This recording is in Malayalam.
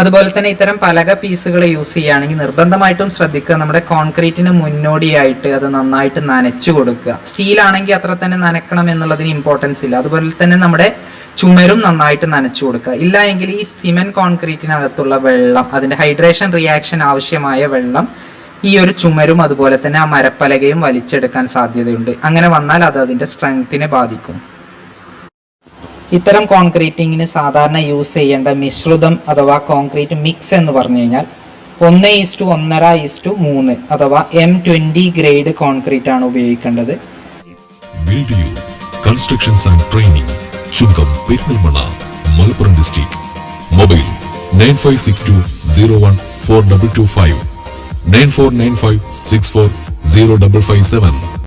അതുപോലെ തന്നെ ഇത്തരം പലക പീസുകൾ യൂസ് ചെയ്യുകയാണെങ്കിൽ നിർബന്ധമായിട്ടും ശ്രദ്ധിക്കുക. നമ്മുടെ കോൺക്രീറ്റിന് മുന്നോടിയായിട്ട് അത് നന്നായിട്ട് നനച്ചു കൊടുക്കുക. സ്റ്റീൽ ആണെങ്കിൽ അത്ര തന്നെ നനക്കണം എന്നുള്ളതിന് ഇമ്പോർട്ടൻസ് ഇല്ല. അതുപോലെ തന്നെ നമ്മുടെ ചുമരും നന്നായിട്ട് നനച്ചു കൊടുക്കുക. ഇല്ല എങ്കിൽ ഈ സിമെന്റ് കോൺക്രീറ്റിനകത്തുള്ള വെള്ളം അതിന്റെ ഹൈഡ്രേഷൻ റിയാക്ഷൻ ആവശ്യമായ വെള്ളം ഈ ഒരു ചുമരും അതുപോലെ തന്നെ ആ മരപ്പലകയും വലിച്ചെടുക്കാൻ സാധ്യതയുണ്ട്. അങ്ങനെ വന്നാൽ അത് അതിന്റെ സ്ട്രെങ്ത്തിനെ ബാധിക്കും. ഇത്തരം കോൺക്രീറ്റിങ്ങിന് സാധാരണ യൂസ് ചെയ്യേണ്ട മിശ്രിതം അഥവാ കോൺക്രീറ്റ് മിക്സ് എന്ന് പറഞ്ഞു കഴിഞ്ഞാൽ ഒന്ന് ഈസ്റ്റു ഒന്നര ഈസ്റ്റു മൂന്ന് അഥവാ എം ട്വന്റി ഗ്രേഡ് കോൺക്രീറ്റ് ആണ് ഉപയോഗിക്കേണ്ടത്. Constructions and training Chungam Perumalmana Malappuram district mobile nine five six two zero one four double two five nine four nine five six four zero double five seven